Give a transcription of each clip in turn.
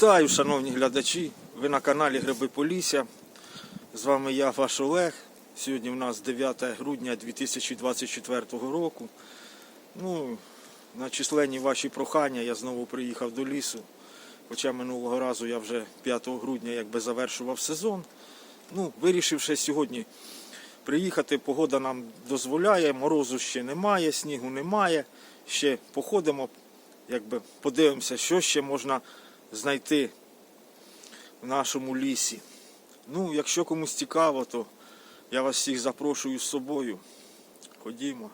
Вітаю, шановні глядачі! Ви на каналі Гриби Полісся. З вами я, ваш Олег. Сьогодні у нас 9 грудня 2024 року. Ну, на численні ваші прохання я знову приїхав до лісу. Хоча минулого разу я вже 5 грудня якби завершував сезон. Ну, вирішивши сьогодні приїхати, погода нам дозволяє, морозу ще немає, снігу немає. Ще походимо, якби подивимося, що ще можна знайти в нашому лісі. Ну, якщо комусь цікаво, то я вас всіх запрошую з собою. Ходімо.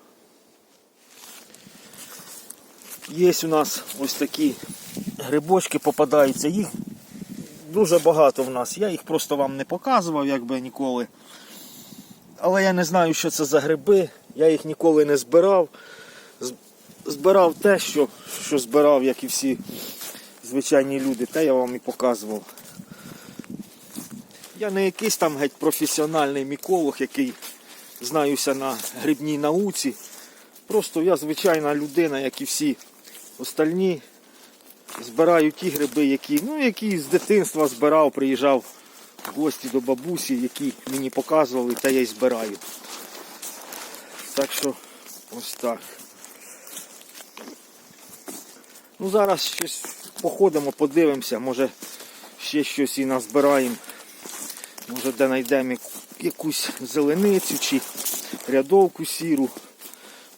Є у нас ось такі грибочки попадаються. Їх дуже багато в нас. Я їх просто вам не показував, якби ніколи. Але я не знаю, що це за гриби. Я їх ніколи не збирав. Збирав те, що, що збирав, як і всі звичайні люди, те я вам і показував. Я не якийсь там геть професіональний міколог, який знаюся на грибній науці. Просто я звичайна людина, як і всі остальні. Збираю ті гриби, які, ну, які з дитинства збирав, приїжджав в гості до бабусі, які мені показували, те я й збираю. Так що ось так. Ну зараз щось походимо, подивимося, може ще щось і назбираємо. Може де знайдемо якусь зеленицю чи рядовку сіру.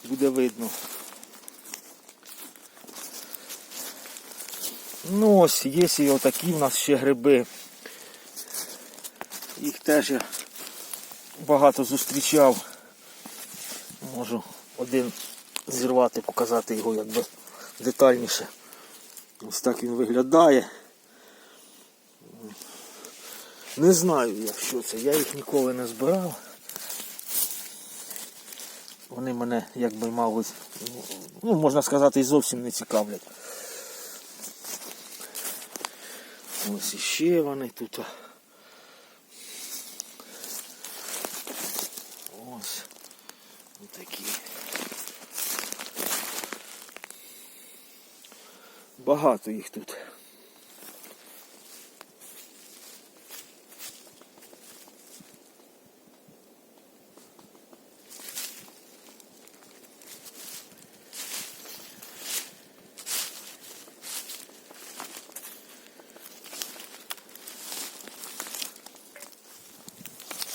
Буде видно. Ну ось, є і отакі в нас ще гриби. Їх теж я багато зустрічав. Можу один зірвати, показати його якби детальніше. Ось так він виглядає. Не знаю я, що це. Я їх ніколи не збирав. Вони мене, як би мабуть, ну, можна сказати, і зовсім не цікавлять. Ось іще вони тут. Ось. Такі. Багато їх тут.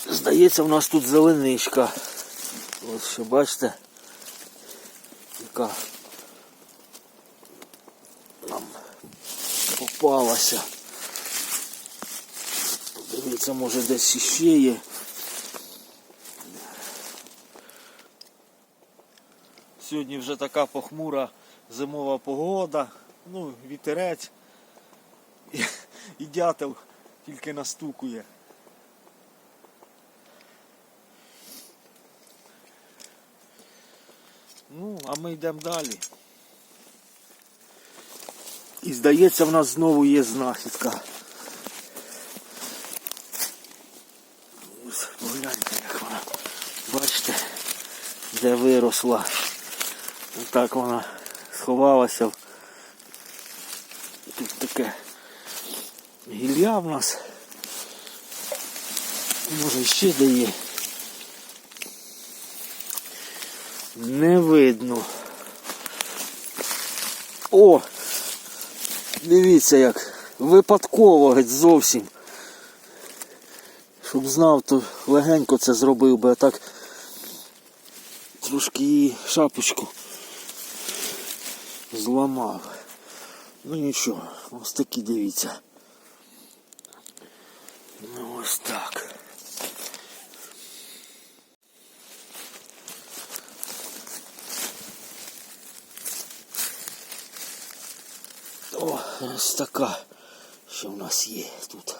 Здається, в нас тут зеленичка. Ось що бачите, яка нам попалася. Дивіться, може десь іще є. Сьогодні вже така похмура зимова погода, ну, вітерець і, і дятел тільки настукує. Ну, а ми йдемо далі. І здається, в нас знову є знахідка. Ось, погляньте, як вона. Бачите, де виросла. Так вона сховалася. Тут таке гілля в нас. Може ще де є. Не видно. О! Дивіться як. Випадково геть зовсім. Щоб знав, то легенько це зробив би, а так трошки її шапочку зламав. Ну нічого, ось такі дивіться. Ну ось так. О, ось така, що в нас є тут.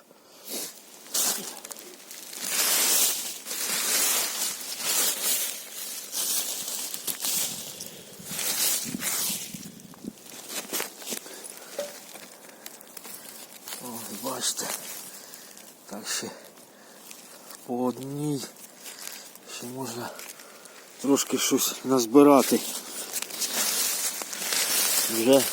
О, бачите, так ще по одній ще можна трошки щось назбирати. Вже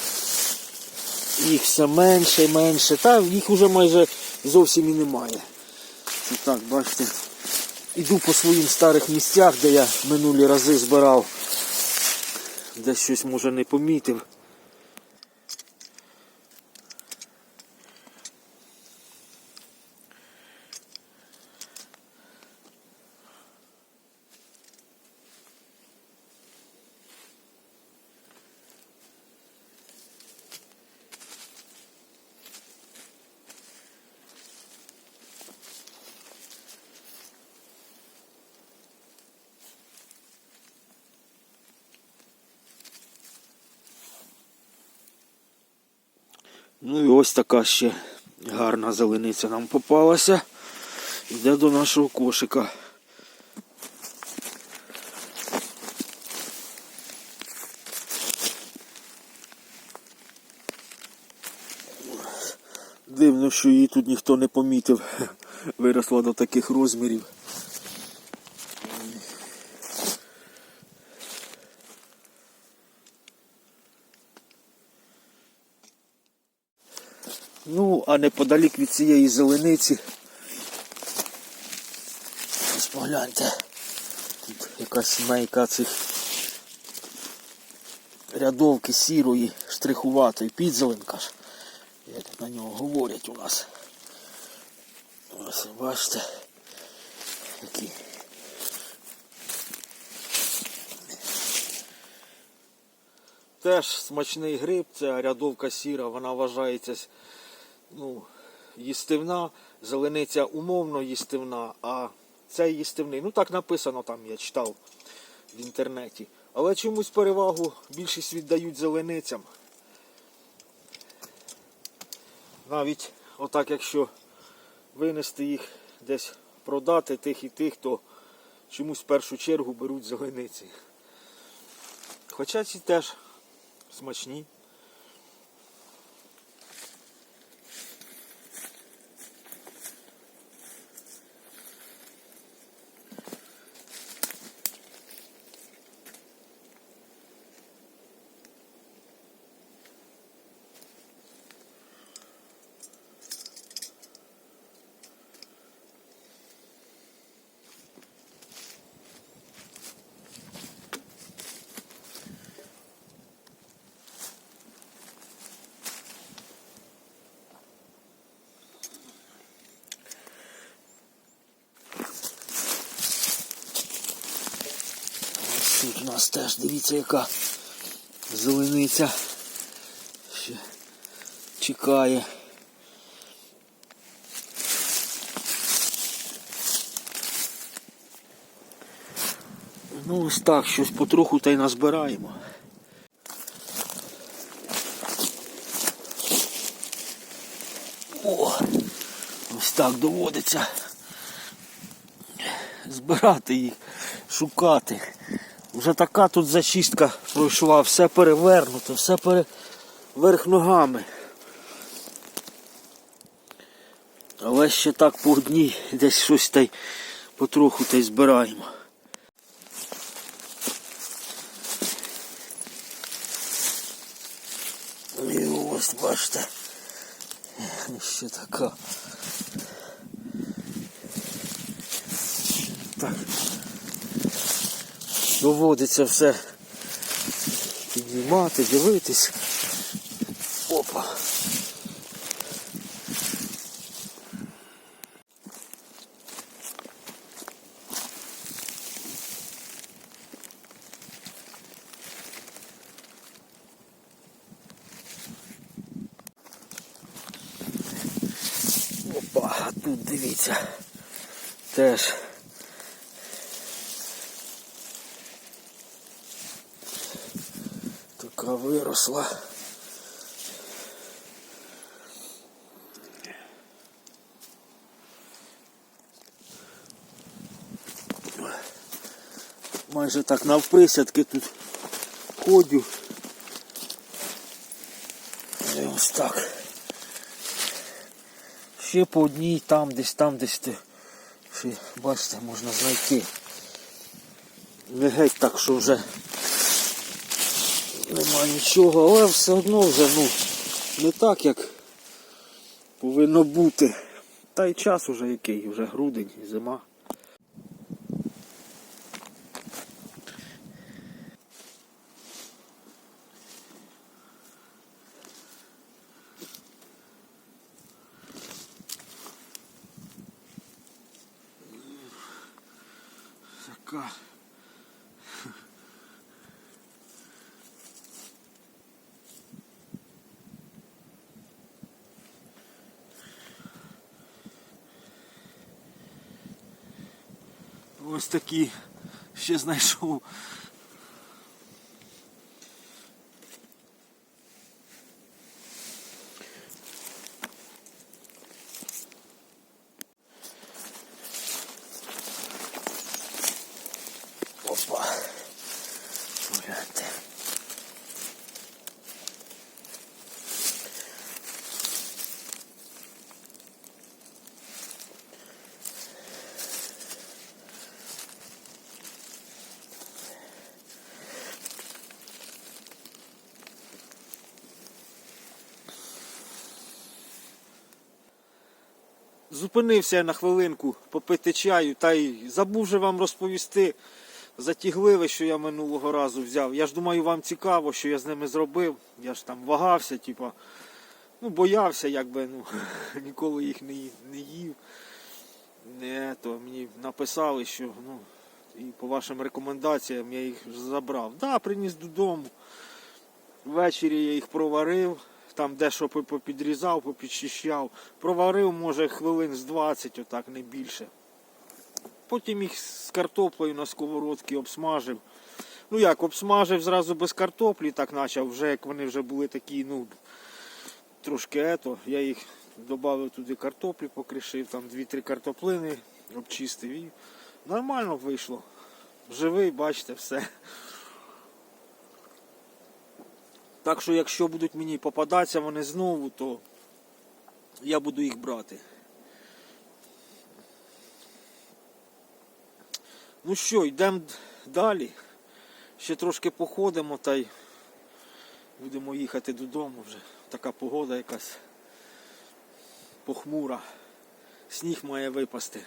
їх все менше і менше. Та їх вже майже зовсім і немає. Це так, бачите. Іду по своїм старих місцях, де я минулі рази збирав. де щось може не помітив. Ось така ще гарна зелениця нам попалася. Йде до нашого кошика. Дивно, що її тут ніхто не помітив. Виросла до таких розмірів. Ну, а неподалік від цієї зелениці. Ось погляньте. Тут якась сімейка цих рядовки сірої, штрихуватої, підзеленка ж. Як на нього говорять у нас. Ось бачите. Які. Теж смачний гриб, це рядовка сіра, вона вважається ну, їстивна, зелениця умовно їстивна, а це їстивний. Ну так написано там, я читав в інтернеті. Але чомусь перевагу більшість віддають зеленицям. Навіть отак, якщо винести їх десь продати тих і тих, то чомусь в першу чергу беруть зелениці. Хоча ці теж смачні. Тут у нас теж, дивіться, яка зелениця ще чекає. Ну ось так, щось потроху та й назбираємо. О, ось так доводиться збирати їх, шукати. Вже така тут зачистка пройшла, все перевернуто, все пере... вверх ногами. Але ще так по одній десь щось та й потроху та й збираємо. І ось бачите. Ще така. Так. Доводиться все піднімати, дивитись. Опа. Опа, а тут дивіться. Теж. Така виросла. Майже так навприсядки тут ходю. І ось так. Ще по одній там, десь там, десь ти. Ще, бачите, можна знайти. Не геть так, що вже нема нічого, але все одно вже, ну, не так, як повинно бути. Та й час уже який, вже грудень, зима. Ось такі ще знайшов. Зупинився на хвилинку попити чаю та й забув же вам розповісти за ті що я минулого разу взяв. Я ж думаю, вам цікаво, що я з ними зробив. Я ж там вагався, типа, ну, боявся, якби ну, ніколи їх не, не їв. Не, то мені написали, що ну, і по вашим рекомендаціям я їх забрав. Да, приніс додому. Ввечері я їх проварив, там дещо попідрізав, попідчищав. Проварив, може, хвилин з 20, отак, не більше. Потім їх з картоплею на сковородці обсмажив. Ну як, обсмажив зразу без картоплі, так почав, вже як вони вже були такі, ну, трошки ето, я їх додав туди картоплі, покришив, там 2-3 картоплини, обчистив і нормально вийшло. Живий, бачите, все. Так що, якщо будуть мені попадатися вони знову, то я буду їх брати. Ну що, йдемо далі. Ще трошки походимо та й будемо їхати додому вже. Така погода якась похмура. Сніг має випасти.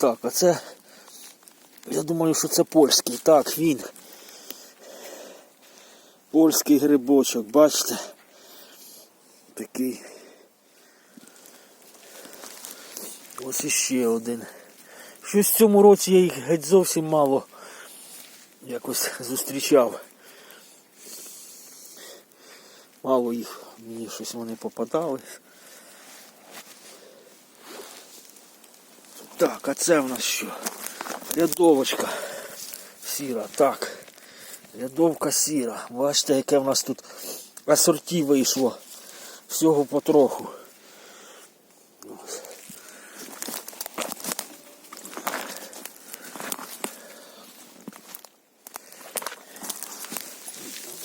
Так, а це. Я думаю, що це польський. Так, він. Польський грибочок, бачите? Такий. Ось іще один. Щось в цьому році я їх геть зовсім мало якось зустрічав. Мало їх, мені щось вони попадались. Так, а це в нас що? Рядовочка сіра. Так. Рядовка сіра. Бачите, яке в нас тут асорті вийшло. Всього потроху.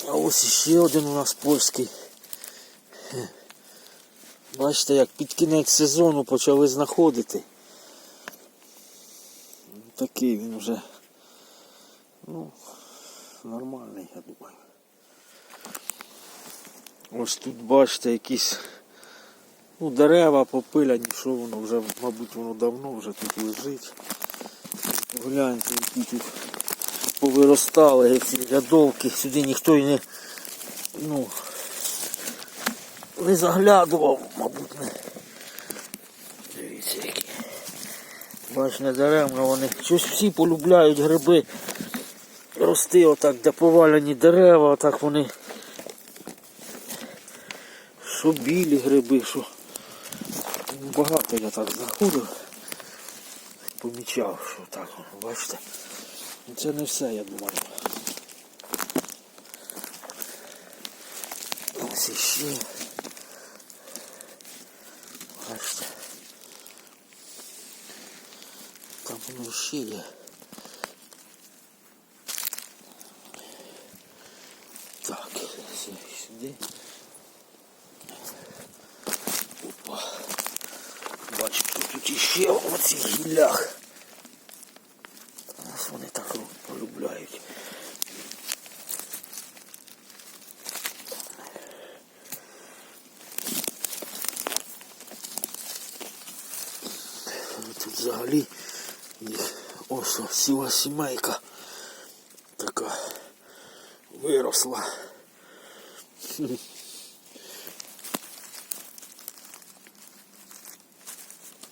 А ось іще один у нас польський. Бачите, як під кінець сезону почали знаходити. Такий він вже ну, нормальний, я думаю. Ось тут бачите якісь ну, дерева попиляні, що воно вже, мабуть, воно давно вже тут лежить. Гляньте, які тут повиростали ці рядовки, сюди ніхто і не, ну, не заглядував, мабуть, не. Дивіться які. Бач, не даремно вони. Щось всі полюбляють гриби. рости, отак, де повалені дерева, отак вони. Що білі гриби, що. Багато я так знаходив. Помічав, що так, бачите. Це не все, я думаю. Ось іще. Бачите. Там воно ще є. Так, сюди. Опа. Бачу, що тут іще в оцих гіллях. Ось вони так полюбляють. Тут взагалі їх ось ціла сімейка така виросла.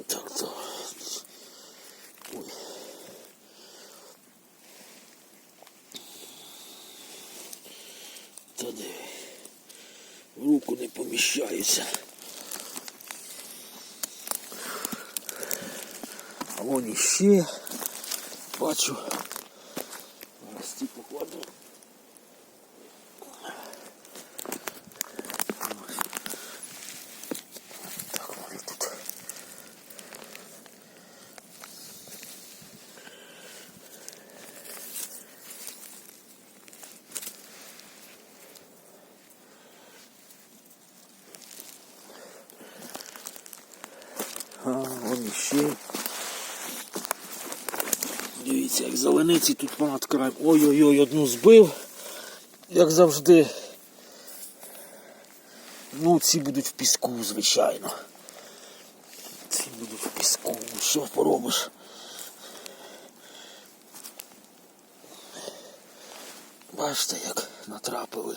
Так, то. Ой. Та де? В руку не поміщаються. А вон іще. Бачу. Зараз ці покладу. Так, вони тут. А, вон. Дивіться, як зелениці тут понад краєм. Ой-ой-ой, одну збив, як завжди. Ну, ці будуть в піску, звичайно. Ці будуть в піску. Що поробиш? Бачите, як натрапили.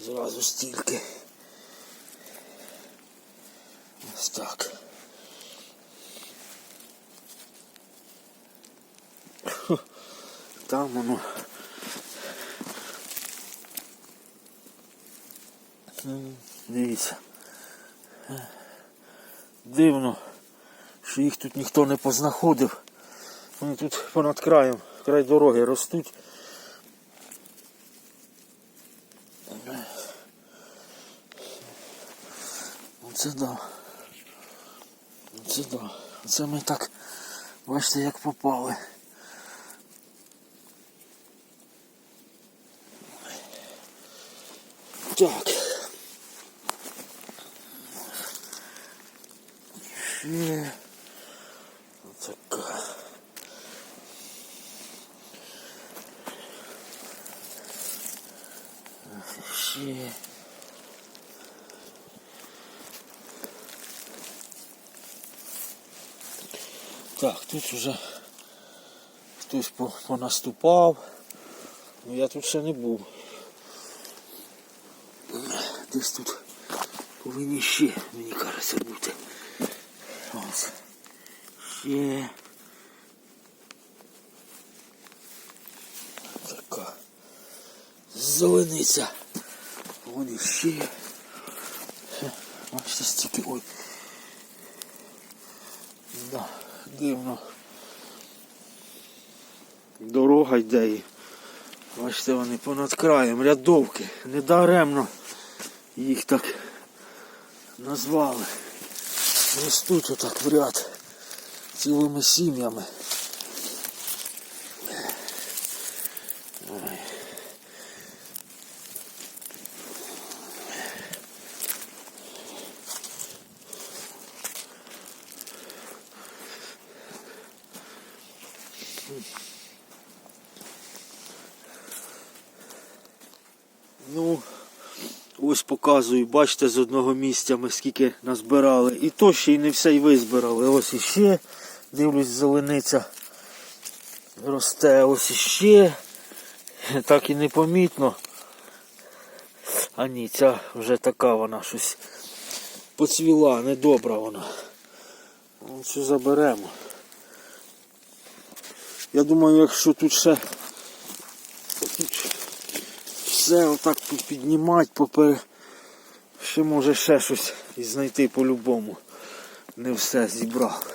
Зразу стільки. Так. Там воно. Дивіться. Дивно, що їх тут ніхто не познаходив. Вони тут понад краєм, край дороги ростуть. Оце да. Оце да. Це ми так, бачите, як попали. Так. Ще. Отака. Ще. Так, тут уже хтось по- понаступав. Ну я тут ще не був. Десь тут повинні ще, мені кажеться, бути. Ось. Ще. Така. Зелениця. Вон іще. Хе, Бачите, стільки. Ой. Да, дивно. Дорога йде і. Бачите, вони понад краєм, рядовки. Недаремно їх так назвали. Ростуть отак в ряд цілими сім'ями. Ой. Ну, ось показую, бачите, з одного місця ми скільки назбирали. І то ще й не все й визбирали. Ось іще, дивлюсь, зелениця росте, ось іще. Так і непомітно. А ні, ця вже така вона щось поцвіла, недобра вона. Ну, Що заберемо. Я думаю, якщо тут ще тут все отак піднімати, попер... ще може ще щось і знайти по-любому. Не все зібрав.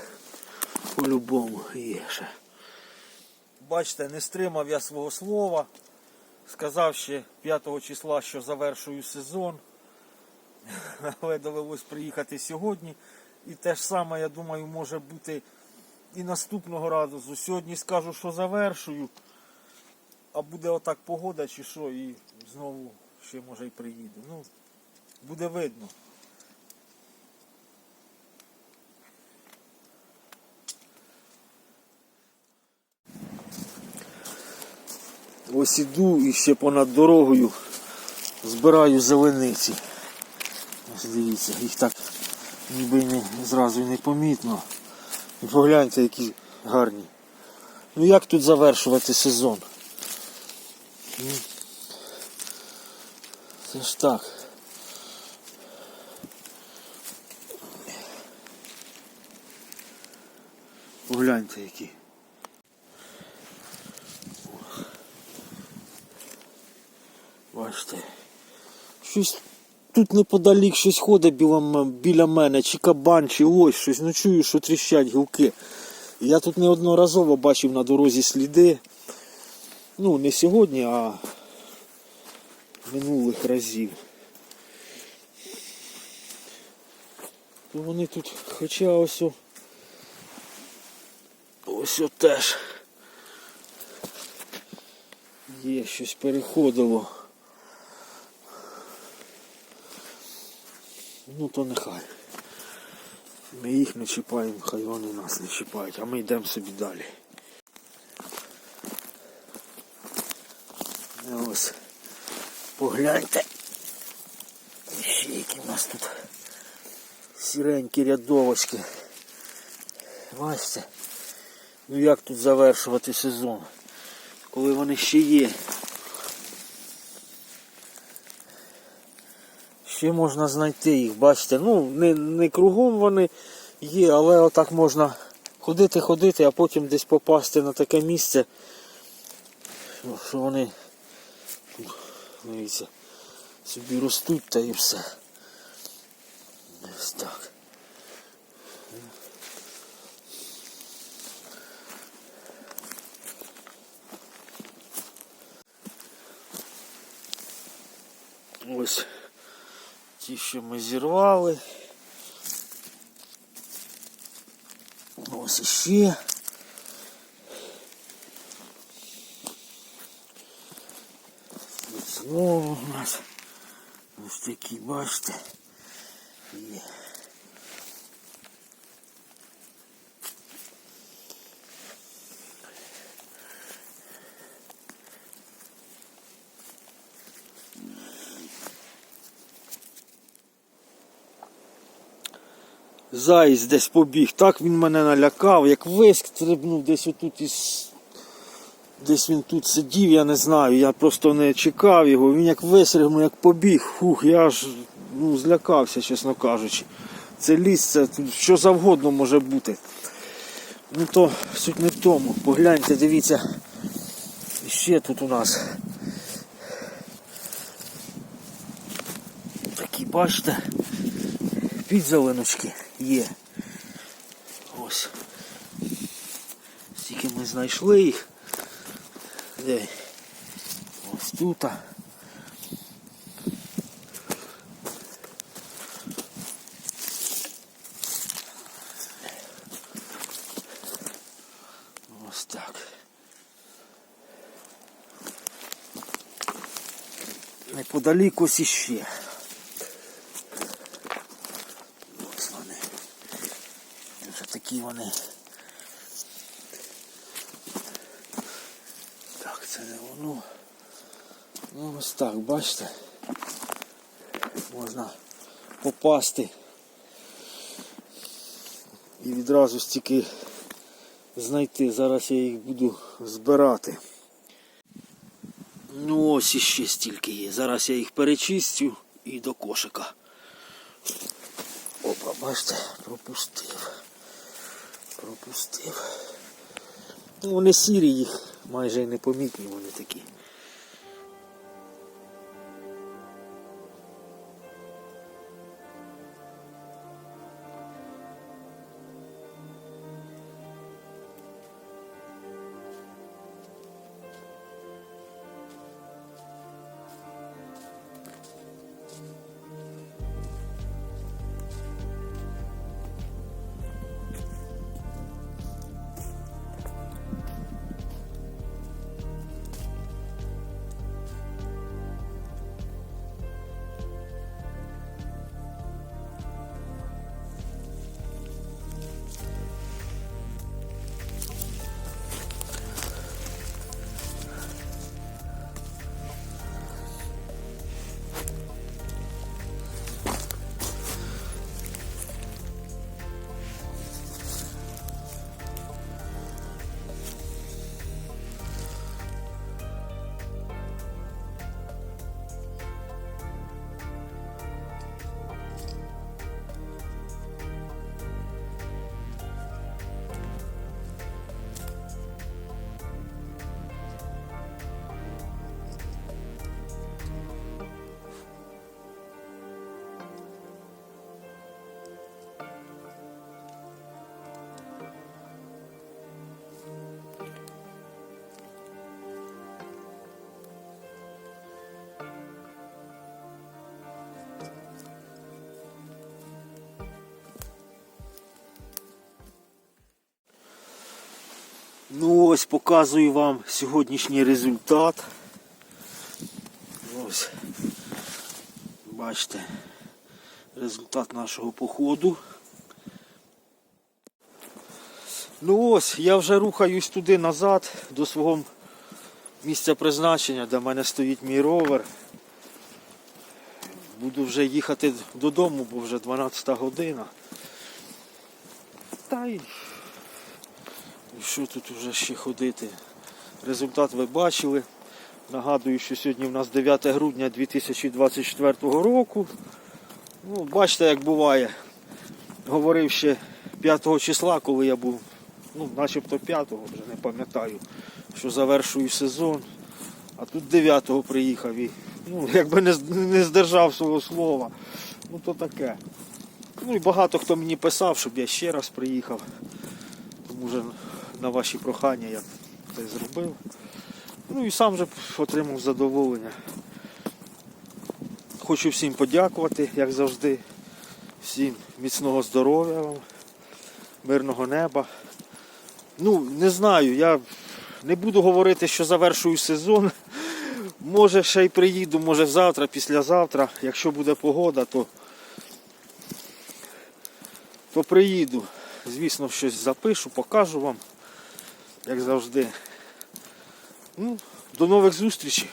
По-любому є ще. Бачите, не стримав я свого слова. Сказав ще 5 числа, що завершую сезон. Але довелось приїхати сьогодні. І те ж саме, я думаю, може бути і наступного разу. Сьогодні скажу, що завершую. А буде отак погода чи що, і знову ще може й приїду. Ну, буде видно. Ось іду і ще понад дорогою збираю зелениці. Ось дивіться, їх так ніби не, зразу й не помітно. І погляньте, які гарні. Ну як тут завершувати сезон? Це ж так. Погляньте які. Бачите. Щось тут неподалік щось ходить біля, біля мене, чи кабан, чи ось щось. Ну чую, що тріщать гілки. Я тут неодноразово бачив на дорозі сліди. Ну, не сьогодні, а минулих разів. То вони тут, хоча ось ось теж є щось переходило. Ну то нехай. Ми їх не чіпаємо, хай вони нас не чіпають, а ми йдемо собі далі. Ну, Ось погляньте. Ще які в нас тут сіренькі рядовочки. Бачите? Ну як тут завершувати сезон? Коли вони ще є. Ще можна знайти їх, бачите. Ну, не, не кругом вони є, але отак можна ходити, ходити, а потім десь попасти на таке місце, що вони дивіться, собі ростуть та і все. Ось так. Ось ті, що ми зірвали. Ось іще. Тут знову у нас ось такі, бачите. Є. Заєць десь побіг, так він мене налякав, як виск стрибнув десь отут із. Десь він тут сидів, я не знаю, я просто не чекав його, він як вистрибнув, як побіг, фух, я аж ну, злякався, чесно кажучи. Це ліс, це що завгодно може бути. Ну то суть не в тому. Погляньте, дивіться. Ще тут у нас. Такі, бачите, підзеленочки є. Ось. Стільки ми знайшли їх. Де? Ось тут. Ось так. Неподалік ось іще. Ось вони. Вже такі вони. Так, це не воно. Ну ось так, бачите. Можна попасти. І відразу стільки знайти. Зараз я їх буду збирати. Ну ось іще стільки є. Зараз я їх перечистю і до кошика. Опа, бачите, пропустив. Пропустив. Ну, вони сірі, їх майже і непомітні вони такі. Ну ось показую вам сьогоднішній результат. Ось. Бачите, результат нашого походу. Ну ось, я вже рухаюсь туди назад, до свого місця призначення, де в мене стоїть мій ровер. Буду вже їхати додому, бо вже 12 година. Та й що тут вже ще ходити? Результат ви бачили. Нагадую, що сьогодні в нас 9 грудня 2024 року. Ну, бачите, як буває. Говорив ще 5 числа, коли я був, ну, начебто 5-го, вже не пам'ятаю, що завершую сезон. А тут 9-го приїхав і ну, якби не, не здержав свого слова. Ну то таке. Ну і багато хто мені писав, щоб я ще раз приїхав. Тому вже на ваші прохання я це зробив. Ну і сам же отримав задоволення. Хочу всім подякувати, як завжди. Всім міцного здоров'я вам, мирного неба. Ну, не знаю, я не буду говорити, що завершую сезон. Може ще й приїду, може завтра, післязавтра. Якщо буде погода, то, то приїду. Звісно, щось запишу, покажу вам, як завжди. Ну, до нових зустрічей.